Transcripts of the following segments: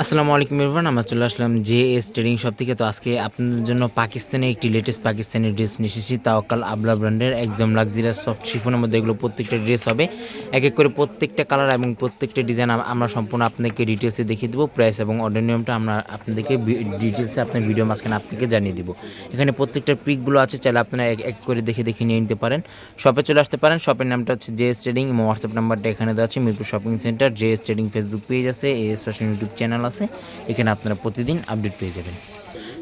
আসসালামু আলাইকুম ইরফান আমরা চলে আসলাম জে এস ট্রেডিং শপ থেকে। তো আজকে আপনাদের জন্য পাকিস্তানে একটি লেটেস্ট পাকিস্তানি ড্রেস নিয়ে এসেছি তাওকাল আবলা ব্র্যান্ডের একদম লাক্সারিয়াস সফট শিফনের মধ্যে এগুলো প্রত্যেকটা ড্রেস হবে। এক এক করে প্রত্যেকটা কালার এবং প্রত্যেকটা ডিজাইন আমরা সম্পূর্ণ আপনাকে ডিটেলসে দেখিয়ে দেবো প্রাইস এবং অর্ডার নিয়মটা আমরা আপনাদেরকে ডিটেলসে আপনার ভিডিও মাঝখানে আপনাকে জানিয়ে দেবো। এখানে প্রত্যেকটা পিকগুলো আছে, চাইলে আপনারা এক এক করে দেখে দেখে নিয়ে নিতে পারেন। শপে চলে আসতে পারেন শপের নামটা হচ্ছে জে এস ট্রেডিং এবং হোয়াটসঅ্যাপ নাম্বারটা এখানে দেওয়া আছে, Mirpur shopping centre J S trading Facebook page আছে এস ফ্যাশন ইউটিউব চ্যানেল আছে, এখানে আপনারা প্রতিদিন আপডেট পেয়ে যাবেন।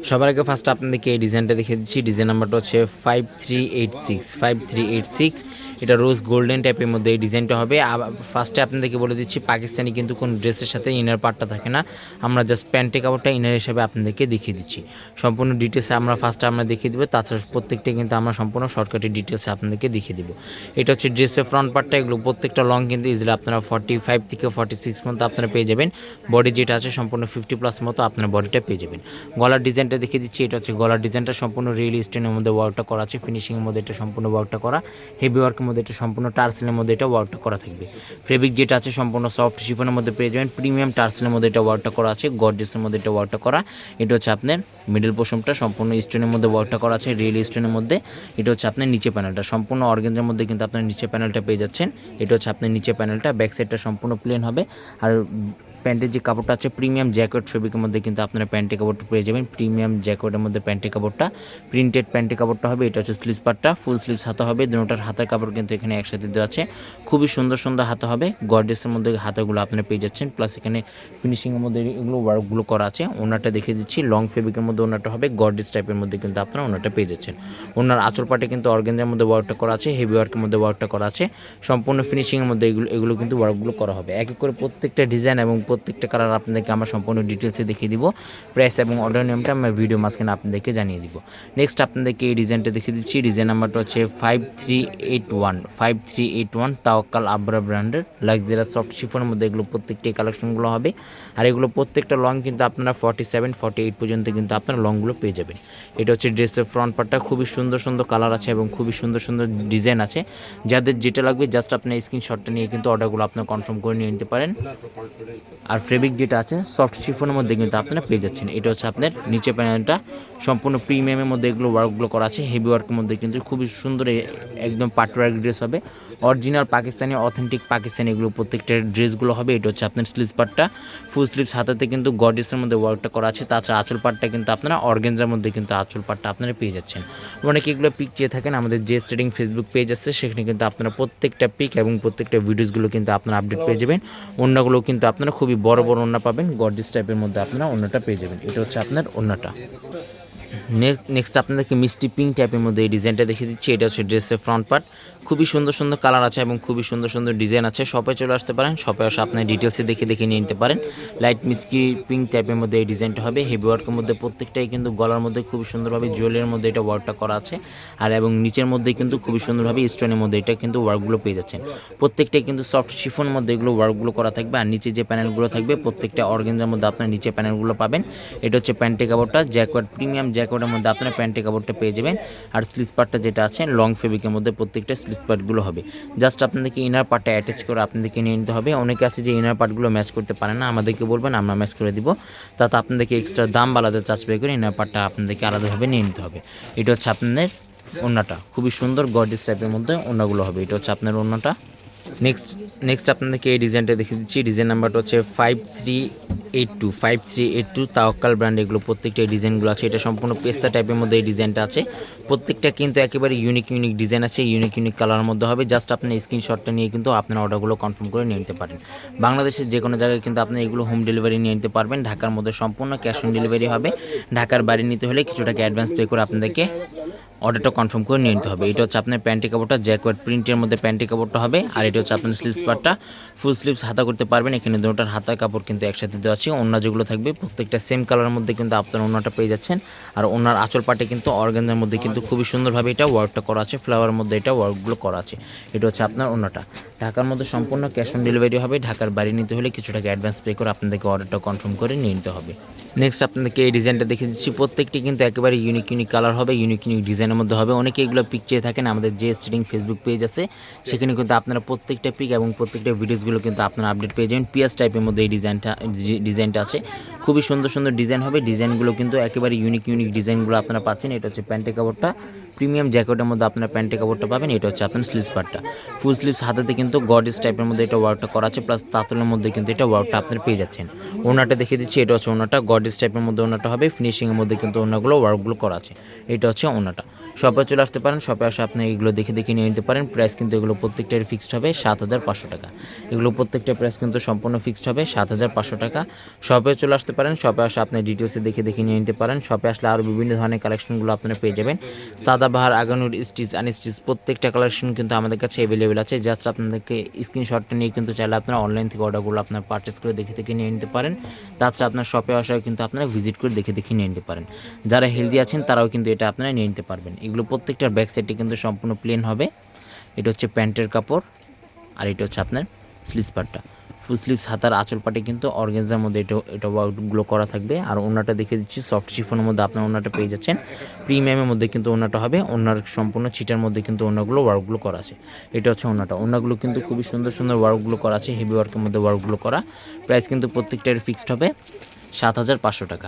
সবার আগে ফার্স্ট আপনাদেরকে এই ডিজাইনটা দেখে দিচ্ছি। ডিজাইন নাম্বারটা হচ্ছে five three eight six five three eight six এটা রোজ গোল্ডেন টাইপের মধ্যে এই ডিজাইনটা হবে। ফার্স্টে আপনাদেরকে বলে দিচ্ছি, পাকিস্তানি কিন্তু কোন ড্রেসের সাথে ইনার পার্টটা থাকে না। আমরা জাস্ট প্যান্টে কাপড়টা ইনার হিসাবে আপনাদেরকে দেখিয়ে দিচ্ছি। সম্পূর্ণ ডিটেলসে আমরা ফার্স্টে আমরা দেখিয়ে দেবো, তাছাড়া প্রত্যেকটা কিন্তু আমরা সম্পূর্ণ শর্টকাটের ডিটেলসে আপনাদেরকে দেখিয়ে দেবো। এটা হচ্ছে ড্রেসের ফ্রন্ট পার্টটা এগুলো প্রত্যেকটা লং কিন্তু ইজিলি আপনারা ফর্টি ফাইভ থেকে ফর্টি সিক্স মতো আপনারা পেয়ে যাবেন। বডি যেটা আছে সম্পূর্ণ ফিফটি প্লাস মতো আপনার বডিটা পেয়ে যাবেন। গলার ডিজাইনটা দেখিয়ে দিচ্ছি, এটা হচ্ছে গলার ডিজাইনটা সম্পূর্ণ রিয়েল স্টোনের মধ্যে ওয়ার্কটা করা আছে। ফিনিশিংয়ের মধ্যে এটা সম্পূর্ণ ওয়ার্কটা করা। হেভি ওয়ার্কের মধ্যে এটা সম্পূর্ণ টার্সেলের মধ্যে এটা ওয়ার্কটা করা থাকবে। ফেব্রিক যেটা আছে, সম্পূর্ণ সফট শিফনের মধ্যে পেয়ে যাবেন। প্রিমিয়াম টার্সেলের মধ্যে এটা ওয়ার্কটা করা আছে গর্জেসের মধ্যে এটা ওয়ার্কটা করা। এটা হচ্ছে আপনার মিডল পোশনটা সম্পূর্ণ স্টোনের মধ্যে ওয়ার্কটা করা আছে রিয়েল স্টোনের মধ্যে। এটা হচ্ছে আপনার নিচে প্যানেলটা সম্পূর্ণ অর্গেঞ্জের মধ্যে কিন্তু আপনার নিচে প্যানেলটা পেয়ে যাচ্ছেন। এটা হচ্ছে আপনার নিচে প্যানেলটা ব্যাক সাইডটা সম্পূর্ণ প্লেন হবে। আর প্যান্টের যে কাপড়টা আছে প্রিমিয়াম জ্যাকেট ফেব্রিকের মধ্যে কিন্তু আপনারা প্যান্টের কাপড়টা পেয়ে যাবেন। প্রিমিয়াম জ্যাকেটের মধ্যে প্যান্টের কাপড়টা প্রিন্টেড প্যান্টের কাপড়টা হবে, এটা হচ্ছে স্লিভস পার্টটা ফুল স্লিভস হাতা হবে দুটোটার হাতের কাপড় কিন্তু এখানে একসাথে দেওয়া আছে। খুবই সুন্দর সুন্দর হাতা হবে গর্ডেসের মধ্যে হাতাগুলো আপনারা পেয়ে যাচ্ছেন প্লাস এখানে ফিনিশিংয়ের মধ্যে এগুলো ওয়ার্কগুলো করা আছে। ওনারটা দেখে দিচ্ছি লং ফেব্রিকের মধ্যে ওনারটা হবে গর্ডেস টাইপের মধ্যে কিন্তু আপনারা ওনারটা পেয়ে যাচ্ছেন। ওনার আঁচল পাটে কিন্তু অর্গেঞ্জার মধ্যে ওয়ার্কটা করা আছে হেভি ওয়ার্কের মধ্যে ওয়ার্কটা করা আছে। সম্পূর্ণ ফিনিশিংয়ের মধ্যে এগুলো এগুলো কিন্তু ওয়ার্কগুলো করা হবে। এক এক করে প্রত্যেকটা ডিজাইন এবং প্রত্যেকটা কালার আপনাদেরকে আমরা সম্পূর্ণ ডিটেলসে দেখিয়ে দিব। প্রাইস এবং অর্ডার নিয়মটা আমরা ভিডিও মাঝখানে আপনাদেরকে জানিয়ে দিব। নেক্সট আপনাদেরকে এই ডিজাইনটা দেখিয়ে দিচ্ছি। ডিজাইন নাম্বারটা হচ্ছে five three eight one five three eight one Tawakkal আবরা ব্র্যান্ডের লাক্সারিয়াস সফট শিফনের মধ্যে এগুলো প্রত্যেকটি কালেকশনগুলো হবে। আর এগুলো প্রত্যেকটা লং কিন্তু আপনারা ফর্টি সেভেন ফর্টি এইট পর্যন্ত কিন্তু আপনারা লংগুলো পেয়ে যাবেন। এটা হচ্ছে ড্রেসের ফ্রন্ট পার্টটা খুবই সুন্দর সুন্দর কালার আছে এবং খুবই সুন্দর সুন্দর ডিজাইন আছে। যাদের যেটা লাগবে জাস্ট আপনার স্ক্রিনশটটা নিয়ে কিন্তু অর্ডারগুলো আপনার কনফার্ম করে নিয়ে নিতে পারেন। আর ফেব্রিক যেটা আছে সফট শিফনের মধ্যে কিন্তু আপনারা পেয়ে যাচ্ছেন। এটা হচ্ছে আপনার নিচে প্যানেলটা সম্পূর্ণ প্রিমিয়ামের মধ্যে এগুলো ওয়ার্কগুলো করা আছে। হেভি ওয়ার্কের মধ্যে কিন্তু খুবই সুন্দর একদম পাটওয়ার্ক ড্রেস হবে। অরিজিনাল পাকিস্তানি অথেন্টিক পাকিস্তানি এগুলো প্রত্যেকটা ড্রেসগুলো হবে। এটা হচ্ছে আপনার স্লিভস পার্টটা ফুল স্লিভস হাতাতে কিন্তু গর্জেসের মধ্যে ওয়ার্কটা করা আছে। তাছাড়া আঁচল পাটটা কিন্তু আপনারা অর্গেঞ্জার মধ্যে কিন্তু আঁচল পাটটা আপনারা পেয়ে যাচ্ছেন। অনেকে এগুলো পিক চেয়ে থাকেন, আমাদের যে স্টেডিং ফেসবুক পেজ আছে। সেখানে কিন্তু আপনারা প্রত্যেকটা পিক এবং প্রত্যেকটা ভিডিওসগুলো কিন্তু আপনারা আপডেট পেয়ে যাবেন। অন্যগুলো কিন্তু আপনারা খুবই বড় বড় ওন্না পাবেন। গর্জিস টাইপের মধ্যে আপনারা অন্যটা পেয়ে যাবেন। এটা হচ্ছে আপনার অন্যটা নেক্সট আপনাদেরকে মিষ্টি পিঙ্ক টাইপের মধ্যে এই ডিজাইনটা দেখিয়ে দিচ্ছি। এটা হচ্ছে ড্রেসের ফ্রন্ট পার্ট খুবই সুন্দর সুন্দর কালার আছে এবং খুবই সুন্দর সুন্দর ডিজাইন আছে। শপে চলে আসতে পারেন শপে আসে আপনার ডিটেলসে দেখে দেখে নিয়ে নিতে পারেন। লাইট মিষ্টি পিঙ্ক টাইপের মধ্যে এই ডিজাইনটা হবে। হেভি ওয়ার্কের মধ্যে প্রত্যেকটাই কিন্তু গলার মধ্যে খুবই সুন্দরভাবে জুয়েলের মধ্যে এটা ওয়ার্কটা করা আছে। আর এবং নিচের মধ্যে কিন্তু খুবই সুন্দরভাবে স্টোনের মধ্যে এটা কিন্তু ওয়ার্কগুলো পেয়ে যাচ্ছেন। প্রত্যেকটাই কিন্তু সফট শিফনের মধ্যে এগুলো ওয়ার্কগুলো করা থাকবে। আর নিচে যে প্যানেলগুলো থাকবে, প্রত্যেকটা অর্গেঞ্জার মধ্যে আপনার নিচে প্যানেলগুলো পাবেন। এটা হচ্ছে প্যান্টে কাপড়টা জ্যাকওয়ার্ড প্রিমিয়াম জ্যাকওয়ার্ডের মধ্যে আপনার প্যান্টে কাপড়টা পেয়ে যাবেন। আর স্লিপ পার্টটা যেটা আছে, লং ফেব্রিকের মধ্যে প্রত্যেকটা স্লিপ পার্টগুলো হবে। জাস্ট আপনাদেরকে ইনার পার্টটা অ্যাটাচ করে আপনাদেরকে নিয়ে নিতে হবে। অনেকে আছে যে ইনার পার্টগুলো ম্যাচ করতে পারে না, আমাদেরকে বলবেন, আমরা ম্যাচ করে দিব। তাতে আপনাদেরকে এক্সট্রা দাম আলাদা চার্জ পে করে ইনার পার্টটা আপনাদেরকে আলাদাভাবে নিয়ে নিতে হবে। এটা হচ্ছে আপনাদের ওন্নাটা। খুবই সুন্দর গর্জিস টাইপের মধ্যে ওন্নাগুলো হবে। এটা হচ্ছে আপনার ওন্নাটা। নেক্সট নেক্সট আপনাদেরকে এই ডিজাইনটা দেখিয়ে দিচ্ছি। ডিজাইন নাম্বারটা হচ্ছে five three eight two five three eight two Tawakkal brand এগুলো, প্রত্যেকটা ডিজাইনগুলো আছে। এটা সম্পূর্ণ পেস্তা টাইপের মধ্যে এই ডিজাইনটা আছে। প্রত্যেকটা কিন্তু একেবারে ইউনিক ইউনিক ডিজাইন আছে ইউনিক ইউনিক কালারের মধ্যে হবে। জাস্ট আপনি স্ক্রিনশটটা নিয়ে কিন্তু আপনার অর্ডারগুলো কনফার্ম করে নিয়ে নিতে পারেন। বাংলাদেশের যে কোনো জায়গায় কিন্তু আপনি এগুলো হোম ডেলিভারি নিয়ে নিতে পারবেন। ঢাকার মধ্যে সম্পূর্ণ ক্যাশ অন ডেলিভারি হবে। ঢাকার বাড়ি নিতে হলে কিছু টাকা অ্যাডভান্স পে করে আপনাদেরকে অর্ডারটা কনফার্ম করে নিয়ে নিতে হবে। এটা হচ্ছে আপনার প্যান্টি কাপড়টা জ্যাকওয়ার্ড প্রিন্টের মধ্যে প্যান্টি কাপড়টা হবে, আর এটা হচ্ছে আপনার স্লিভস পার্টটা ফুল স্লিভস হাতা করতে পারবেন, এখানে দুটোটার হাতার কাপড় কিন্তু একসাথে দেওয়া আছে অন্য যেগুলো থাকবে, প্রত্যেকটা সেম কালারের মধ্যে কিন্তু আপনার অন্যটা পেয়ে যাচ্ছেন। আর ওনার আঁচল পাটে কিন্তু অর্গানের মধ্যে কিন্তু খুবই সুন্দরভাবে এটা ওয়ার্কটা করা আছে ফ্লাওয়ার মধ্যে এটা ওয়ার্কগুলো করা আছে। এটা হচ্ছে আপনার অন্যটা ঢাকার মধ্যে সম্পূর্ণ ক্যাশ অন ডেলিভারি হবে, ঢাকার বাড়ি নিতে হলে কিছু টাকা অ্যাডভান্স পে করে আপনাদেরকে অর্ডারটা কনফার্ম করে নিয়ে নিতে হবে। নেক্সট আপনাদেরকে এই ডিজাইনটা দেখে দিচ্ছি। প্রত্যেকটি কিন্তু একেবারে ইউনিক ইউনিক কালার হবে ইউনিক ইউনিক ডিজাইন ডিজাইনের মধ্যে হবে। অনেকে এগুলো পিক চেয়ে থাকেন, আমাদের যে স্ট্রিং ফেসবুক পেজ আছে, সেখানে কিন্তু আপনারা প্রত্যেকটা পিক এবং প্রত্যেকটা ভিডিওসগুলো কিন্তু আপনারা আপডেট পেয়ে যাবেন। পিএস টাইপের মধ্যে এই ডিজাইনটা ডিজাইনটা আছে। খুবই সুন্দর সুন্দর ডিজাইন হবে। ডিজাইনগুলো কিন্তু একেবারে ইউনিক ইউনিক ডিজাইনগুলো আপনারা পাচ্ছেন। এটা হচ্ছে প্যান্টের কাপড়টা প্রিমিয়াম জ্যাকেটের মধ্যে আপনার প্যান্টের কাপড়টা পাবেন। এটা হচ্ছে আপনার স্লিভস পার্টটা ফুল স্লিভস হাতাতে কিন্তু গডিস টাইপের মধ্যে এটা ওয়ার্কটা করা আছে। প্লাস তাঁতলের মধ্যে কিন্তু এটা ওয়ার্কটা আপনার পেয়ে যাচ্ছেন। ওনাটা দেখিয়ে দিচ্ছি। এটা হচ্ছে ওনাটা গডিস টাইপের মধ্যে ওনাটা হবে। ফিনিশিংয়ের মধ্যে কিন্তু ওনাগুলো ওয়ার্কগুলো করা আছে। এটা হচ্ছে ওনাটা শপে চলে আসতে পারেন, শপে আসে আপনি এগুলো দেখে দেখে নিয়ে নিতে পারেন। প্রাইস কিন্তু এগুলো প্রত্যেকটার ফিক্সড হবে, সাত হাজার পাঁচশো টাকা। এগুলো প্রত্যেকটা প্রাইস কিন্তু সম্পূর্ণ ফিক্সড হবে, সাত হাজার পাঁচশো টাকা। শপে চলে আসতে পারেন, শপে আসে আপনি ডিটেলসে দেখে দেখে নিয়ে নিতে পারেন। শপে আসলে আরও বিভিন্ন ধরনের কালেকশনগুলো আপনারা পেয়ে যাবেন। সাদাবাহার আগানুর স্টিচ আনস্টিচ প্রত্যেকটা কালেকশন কিন্তু আমাদের কাছে অ্যাভেলেবেল আছে। জাস্ট আপনাদেরকে স্ক্রিনশটটা নিয়ে কিন্তু চাইলে আপনারা অনলাইন থেকে অর্ডারগুলো আপনার পারচেস করে দেখে দেখে নিয়ে নিতে পারেন। তাছাড়া আপনার শপে আসায় কিন্তু আপনারা ভিজিট করে দেখে দেখে নিয়ে নিতে পারেন। যারা হেলদি আছেন তারাও কিন্তু এটা আপনারা নিয়ে নিতে পারবেন। এগুলো প্রত্যেকটার ব্যাক সাইডটি কিন্তু সম্পূর্ণ প্লেন হবে। এটা হচ্ছে প্যান্টের কাপড় আর এটা হচ্ছে আপনার স্লিভস পার্টটা ফুল স্লিভস হাতার আঁচল পাটে কিন্তু অর্গেনজার মধ্যে এটা এটা ওয়ার্কগুলো করা থাকবে। আর ওনাটা দেখে দিচ্ছি সফট শিফনের মধ্যে আপনার ওনাটা পেয়ে যাচ্ছেন। প্রিমিয়ামের মধ্যে কিন্তু ওনাটা হবে। ওনার সম্পূর্ণ ছিটার মধ্যে কিন্তু ওনাগুলো ওয়ার্কগুলো করা আছে। এটা হচ্ছে ওনাটা ওনাগুলো কিন্তু খুবই সুন্দর সুন্দর ওয়ার্কগুলো করা আছে। হেভি ওয়ার্কের মধ্যে ওয়ার্কগুলো করা। প্রাইস কিন্তু প্রত্যেকটার ফিক্সড হবে সাত হাজার পাঁচশো টাকা।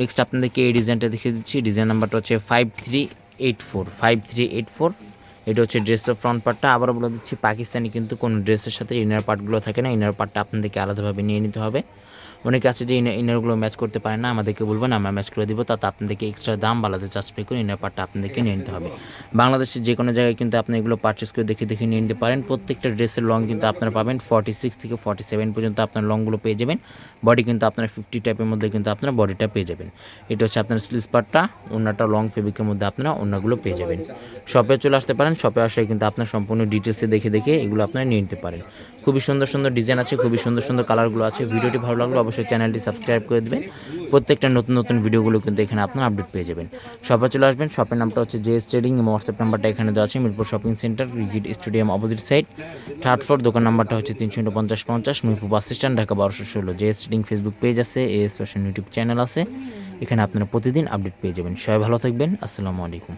নেক্সট আপনাদেরকে এই ডিজাইনটা দেখিয়ে দিচ্ছি। ডিজাইন নাম্বারটা হচ্ছে five three eight four five three eight four এটা হচ্ছে ড্রেসের ফ্রন্ট পার্টটা আবারও বলে দিচ্ছি, পাকিস্তানি কিন্তু কোনো ড্রেসের সাথে ইনার পার্টগুলো থাকে না। ইনার পার্টটা আপনাদেরকে আলাদাভাবে নিয়ে নিতে হবে। অনেকে আছে যে ইনার ইনারগুলো ম্যাচ করতে পারে না, আমাদেরকে বলবেন আমরা ম্যাচ করে দিব। তাতে আপনাদেরকে এক্সট্রা দাম বা আলাদা চার্জ পে করে ইনার পার্টটা আপনাদেরকে নিয়ে নিতে হবে। বাংলাদেশের যে কোনো জায়গায় কিন্তু আপনি এগুলো পারচেস করে দেখে দেখে নিয়ে নিতে পারেন। প্রত্যেকটা ড্রেসের লং কিন্তু আপনারা পাবেন। ফর্টি সিক্স থেকে ফর্টি সেভেন পর্যন্ত আপনার লংগুলো পেয়ে যাবেন। বডি কিন্তু আপনার ফিফটি টাইপের মধ্যে কিন্তু আপনার বডিটা পেয়ে যাবেন। এটা হচ্ছে আপনার স্লিস পার্টটা অন্যটা লং ফেব্রিকের মধ্যে আপনারা অন্যগুলো পেয়ে যাবেন। শপে চলে আসতে পারেন শপে আসে কিন্তু আপনার সম্পূর্ণ ডিটেলসে দেখে দেখে এগুলো আপনারা নিয়ে নিতে পারেন। খুবই সুন্দর সুন্দর ডিজাইন আছে, খুবই সুন্দর সুন্দর কালারগুলো আছে। ভিডিওটি ভালো লাগল অবশ্যই চ্যানেলটি সাবস্ক্রাইব করে দেবেন। প্রত্যেকটা নতুন নতুন ভিডিওগুলো কিন্তু এখানে আপনার আপডেট পেয়ে যাবেন। শপে চলে আসবেন। শপের নামটা হচ্ছে জে এস ট্রেডিং এবং হোয়াটসঅ্যাপ নাম্বারটা এখানে দেওয়া আছে, Mirpur shopping centre cricket stadium opposite side third floor দোকান নাম্বারটা হচ্ছে তিনশো পঞ্চাশ পঞ্চাশ, মিরপুর বাস স্ট্যান্ড, ঢাকা বারোশো ষোলো। J S trading Facebook page আছে A S fashion YouTube channel আছে। এখানে আপনারা প্রতিদিন আপডেট পেয়ে যাবেন। সবাই ভালো থাকবেন। আসসালামু আলাইকুম।